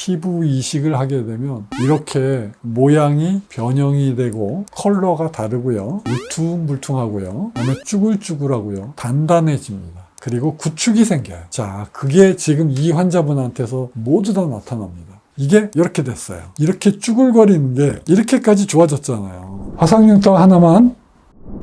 피부 이식을 하게 되면 이렇게 모양이 변형이 되고 컬러가 다르고요. 울퉁불퉁하고요. 그다음에 쭈글쭈글하고요. 단단해집니다. 그리고 구축이 생겨요. 자, 그게 지금 이 환자분한테서 모두 다 나타납니다. 이게 이렇게 됐어요. 이렇게 쭈글거리는 게 이렇게까지 좋아졌잖아요. 화상흉터 하나만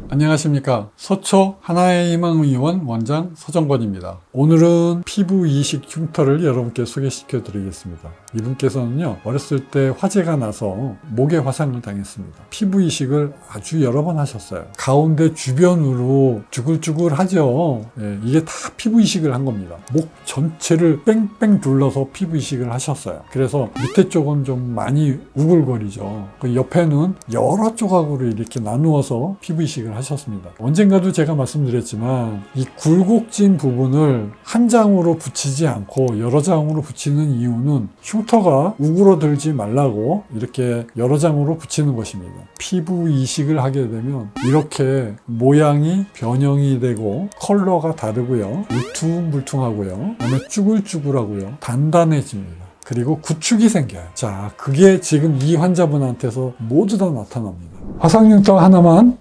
안녕하십니까. 서초 하나의 희망 의원 원장 서정권입니다. 오늘은 피부 이식 흉터를 여러분께 소개시켜 드리겠습니다. 이분께서는요, 어렸을 때 화재가 나서 목에 화상을 당했습니다. 피부 이식을 아주 여러 번 하셨어요. 가운데 주변으로 쭈글쭈글 하죠. 예, 이게 다 피부 이식을 한 겁니다. 목 전체를 뺑뺑 둘러서 피부 이식을 하셨어요. 그래서 밑에 쪽은 좀 많이 우글거리죠. 그 옆에는 여러 조각으로 이렇게 나누어서 피부 이식 을 하셨습니다. 언젠가도 제가 말씀드렸지만 이 굴곡진 부분을 한 장으로 붙이지 않고 여러 장으로 붙이는 이유는 흉터가 우그러들지 말라고 이렇게 여러 장으로 붙이는 것입니다. 피부 이식을 하게 되면 이렇게 모양이 변형이 되고 컬러가 다르고요. 울퉁불퉁하고요. 그다음에 쭈글쭈글하고요. 단단해집니다. 그리고 구축이 생겨요. 자, 그게 지금 이 환자분한테서 모두 다 나타납니다. 화상흉터 하나만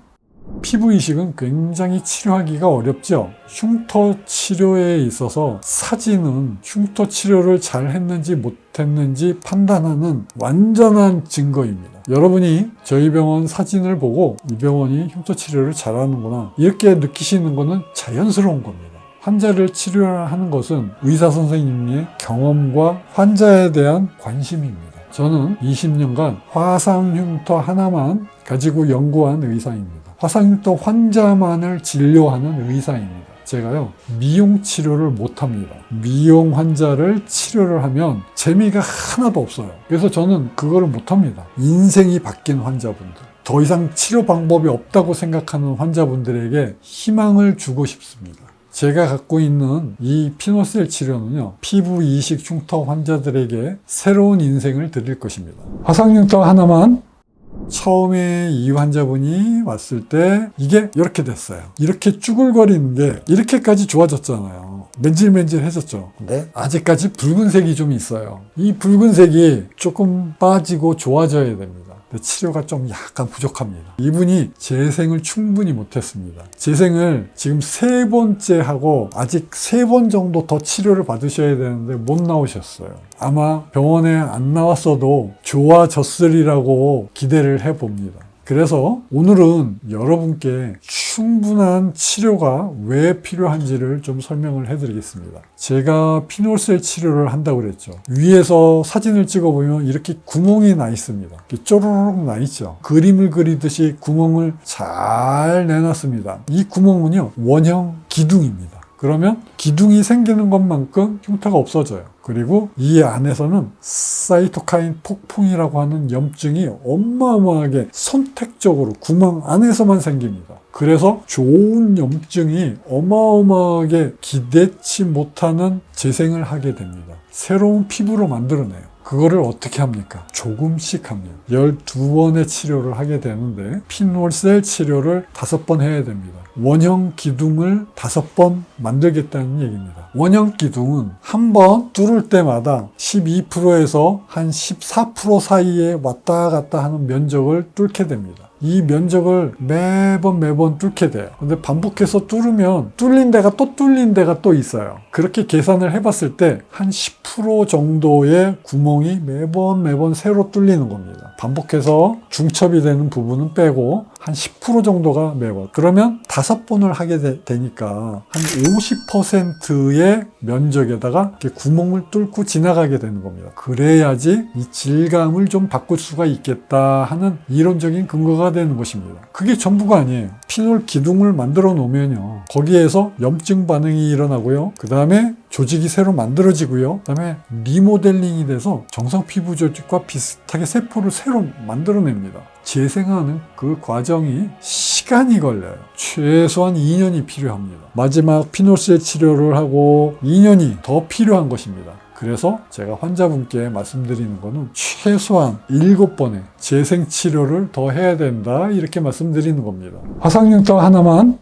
피부 이식은 굉장히 치료하기가 어렵죠. 흉터 치료에 있어서 사진은 흉터 치료를 잘 했는지 못했는지 판단하는 완전한 증거입니다. 여러분이 저희 병원 사진을 보고 이 병원이 흉터 치료를 잘하는구나 이렇게 느끼시는 것은 자연스러운 겁니다. 환자를 치료하는 것은 의사 선생님의 경험과 환자에 대한 관심입니다. 저는 20년간 화상흉터 하나만 가지고 연구한 의사입니다. 화상흉터 환자만을 진료하는 의사입니다. 제가요, 미용 치료를 못 합니다. 미용 환자를 치료를 하면 재미가 하나도 없어요. 그래서 저는 그거를 못 합니다. 인생이 바뀐 환자분들. 더 이상 치료 방법이 없다고 생각하는 환자분들에게 희망을 주고 싶습니다. 제가 갖고 있는 이 피노셀 치료는요, 피부 이식 흉터 환자들에게 새로운 인생을 드릴 것입니다. 화상흉터 하나만 처음에 이 환자분이 왔을 때 이게 이렇게 됐어요. 이렇게 쭈글거리는 게 이렇게까지 좋아졌잖아요. 맨질맨질해졌죠. 근데 아직까지 붉은색이 좀 있어요. 이 붉은색이 조금 빠지고 좋아져야 됩니다. 치료가 좀 약간 부족합니다. 이분이 재생을 충분히 못했습니다. 재생을 지금 세 번째 하고 아직 세 번 정도 더 치료를 받으셔야 되는데 못 나오셨어요. 아마 병원에 안 나왔어도 좋아졌으리라고 기대를 해봅니다. 그래서 오늘은 여러분께 충분한 치료가 왜 필요한지를 좀 설명을 해드리겠습니다. 제가 피놀셀 치료를 한다고 그랬죠. 위에서 사진을 찍어보면 이렇게 구멍이 나 있습니다. 쪼르륵 나 있죠. 그림을 그리듯이 구멍을 잘 내놨습니다. 이 구멍은요, 원형 기둥입니다. 그러면 기둥이 생기는 것만큼 흉터가 없어져요. 그리고 이 안에서는 사이토카인 폭풍이라고 하는 염증이 어마어마하게 선택적으로 구멍 안에서만 생깁니다. 그래서 좋은 염증이 어마어마하게 기대치 못하는 재생을 하게 됩니다. 새로운 피부로 만들어내요. 그거를 어떻게 합니까? 조금씩 합니다. 12번의 치료를 하게 되는데 피놀셀 치료를 5번 해야 됩니다. 원형 기둥을 5번 만들겠다는 얘기입니다. 원형 기둥은 한 번 뚫을 때마다 12%에서 한 14% 사이에 왔다 갔다 하는 면적을 뚫게 됩니다. 이 면적을 매번 매번 뚫게 돼요. 근데 반복해서 뚫으면 뚫린 데가 또 뚫린 데가 또 있어요. 그렇게 계산을 해봤을 때 한 10% 정도의 구멍이 매번 매번 새로 뚫리는 겁니다. 반복해서 중첩이 되는 부분은 빼고 한 10% 정도가 매번. 그러면 다섯 번을 하게 되, 니까 한 50%의 면적에다가 이렇게 구멍을 뚫고 지나가게 되는 겁니다. 그래야지 이 질감을 좀 바꿀 수가 있겠다 하는 이론적인 근거가 되는 것입니다. 그게 전부가 아니에요. 피놀 기둥을 만들어 놓으면요. 거기에서 염증 반응이 일어나고요. 그 다음에 조직이 새로 만들어지고요. 그 다음에 리모델링이 돼서 정상 피부 조직과 비슷하게 세포를 새로 만들어냅니다. 재생하는 그 과정이 시간이 걸려요. 최소한 2년이 필요합니다. 마지막 피노셀 치료를 하고 2년이 더 필요한 것입니다. 그래서 제가 환자분께 말씀드리는 거는 최소한 7번의 재생 치료를 더 해야 된다 이렇게 말씀드리는 겁니다. 화상흉터 하나만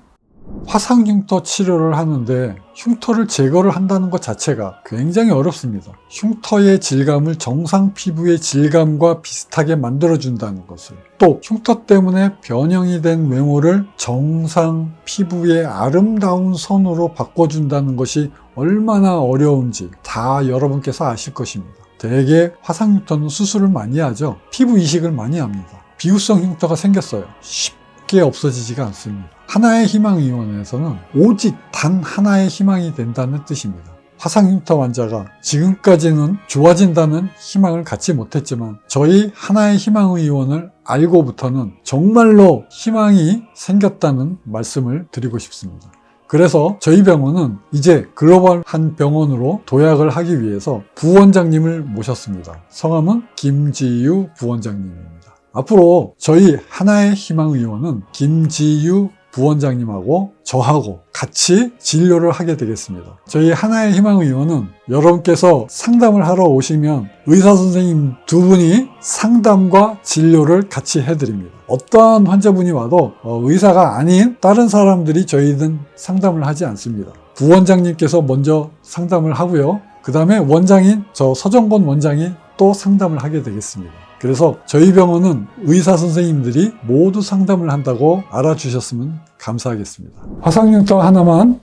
화상 흉터 치료를 하는데 흉터를 제거를 한다는 것 자체가 굉장히 어렵습니다. 흉터의 질감을 정상 피부의 질감과 비슷하게 만들어준다는 것을 또 흉터 때문에 변형이 된 외모를 정상 피부의 아름다운 선으로 바꿔준다는 것이 얼마나 어려운지 다 여러분께서 아실 것입니다. 대개 화상 흉터는 수술을 많이 하죠. 피부 이식을 많이 합니다. 비후성 흉터가 생겼어요. 쉽게 없어지지가 않습니다. 하나의 희망의원에서는 오직 단 하나의 희망이 된다는 뜻입니다. 화상 흉터 환자가 지금까지는 좋아진다는 희망을 갖지 못했지만 저희 하나의 희망의원을 알고부터는 정말로 희망이 생겼다는 말씀을 드리고 싶습니다. 그래서 저희 병원은 이제 글로벌 한 병원으로 도약을 하기 위해서 부원장님을 모셨습니다. 성함은 김지유 부원장님입니다. 앞으로 저희 하나의 희망 의원은 김지유 부원장님하고 저하고 같이 진료를 하게 되겠습니다. 저희 하나의 희망 의원은 여러분께서 상담을 하러 오시면 의사 선생님 두 분이 상담과 진료를 같이 해드립니다. 어떠한 환자분이 와도 어, 의사가 아닌 다른 사람들이 저희는 상담을 하지 않습니다. 부원장님께서 먼저 상담을 하고요. 그 다음에 원장인 저 서정권 원장이 또 상담을 하게 되겠습니다. 그래서 저희 병원은 의사 선생님들이 모두 상담을 한다고 알아주셨으면 감사하겠습니다. 화상흉터 하나만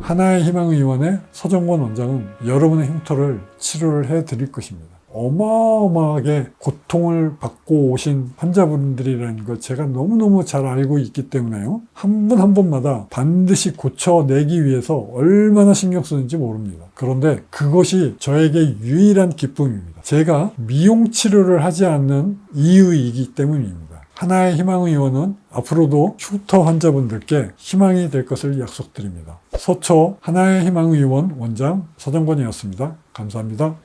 하나의 희망의원의 서정권 원장은 여러분의 흉터를 치료를 해 드릴 것입니다. 어마어마하게 고통을 받고 오신 환자분들이라는 걸 제가 너무너무 잘 알고 있기 때문에요. 한 분한 분마다 반드시 고쳐내기 위해서 얼마나 신경 쓰는지 모릅니다. 그런데 그것이 저에게 유일한 기쁨입니다. 제가 미용 치료를 하지 않는 이유이기 때문입니다. 하나의 희망 의원은 앞으로도 흉터 환자분들께 희망이 될 것을 약속드립니다. 서초 하나의 희망 의원 원장 서정권이었습니다. 감사합니다.